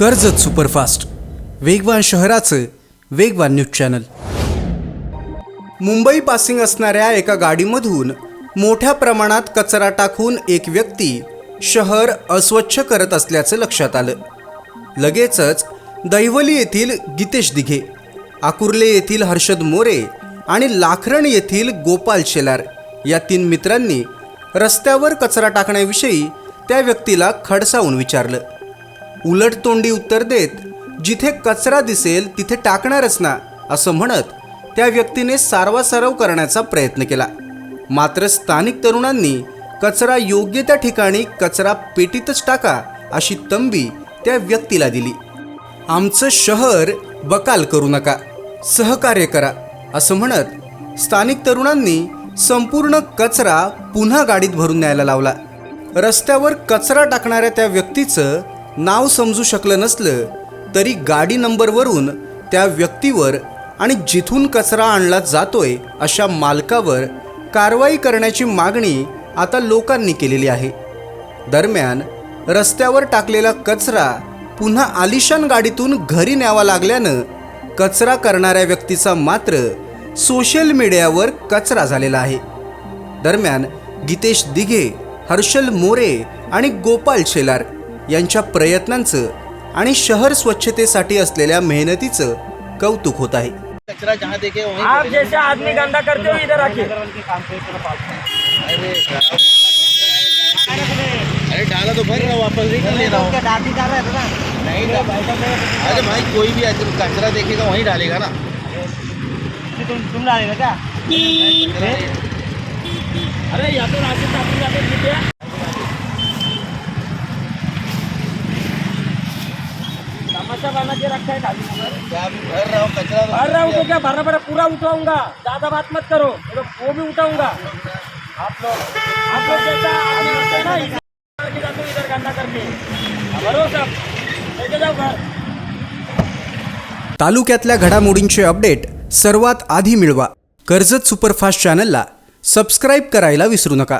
Karjat superfast. वेगवान शहराचं वेगवान न्यूज चॅनल. मुंबई पासिंग असणाऱ्या एका गाडीमधून मोठ्या प्रमाणात कचरा टाकून एक व्यक्ती शहर अस्वच्छ करत असल्याचं लक्षात आलं. लगेचच दैवली येथील गीतेश दिघे आकुर्ले येथील हर्षद मोरे आणि लाखरण येथील गोपाल शेलार या तीन मित्रांनी रस्त्यावर कचरा टाकण्याविषयी त्या व्यक्तीला खडसावून विचारलं. उलट तोंडी उत्तर देत जिथे कचरा दिसेल तिथे टाकणारच ना असं म्हणत त्या व्यक्तीने सारवासारव करण्याचा प्रयत्न केला. मात्र स्थानिक तरुणांनी कचरा योग्य त्या ठिकाणी कचरा पेटीतच टाका अशी तंबी त्या व्यक्तीला दिली. आमचं शहर बकाल करू नका सहकार्य करा असं म्हणत स्थानिक तरुणांनी संपूर्ण कचरा पुन्हा गाडीत भरून न्यायला लावला. रस्त्यावर कचरा टाकणाऱ्या त्या व्यक्तीचं नाव समजू शकलं नसलं तरी गाडी नंबरवरून त्या व्यक्तीवर आणि जिथून कचरा आणला जातोय अशा मालकावर कारवाई करण्याची मागणी आता लोकांनी केलेली आहे. दरम्यान रस्त्यावर टाकलेला कचरा पुन्हा आलिशान गाडीतून घरी न्यावा लागल्यानं कचरा करणाऱ्या व्यक्तीचा मात्र सोशल मीडियावर कचरा झालेला आहे. दरम्यान गीतेश दिघे हर्षल मोरे आणि गोपाल शेलार यांच्या प्रयत्नांचं आणि शहर स्वच्छतेसाठी असलेल्या मेहनतीचं कौतुक होत आहे. कचरा जहाँ देखे वहीं आप जैसे आदमी गंदा करते हो इधर आके। अरे डाला तो भर रहा वापस नहीं कर ले रहा हूँ नहीं डाल- अरे भाई कोई भी कचरा देखेगा वहीं डालेगा ना। तुम डालेगा क्या? कचरा नहीं- अरे या तो रास्ते से आपण जाते के रखा है खाली. भर रहा हूँ कचरा भर रहा हूँ तो क्या भरना पड़ा पूरा उठाऊंगा ज्यादा बात मत करो. तो वो भी उठाऊंगा आप लोग आप लोग जैसा आदमी होते ना इधर करके जाते इधर गंदा करके भरो सब लेके जाओ घर. तालुक्यातल्या घडामोडींचे अपडेट सर्वात आधी मिळवा. कर्जत सुपरफास्ट चॅनलला सबस्क्राईब करायला विसरू नका.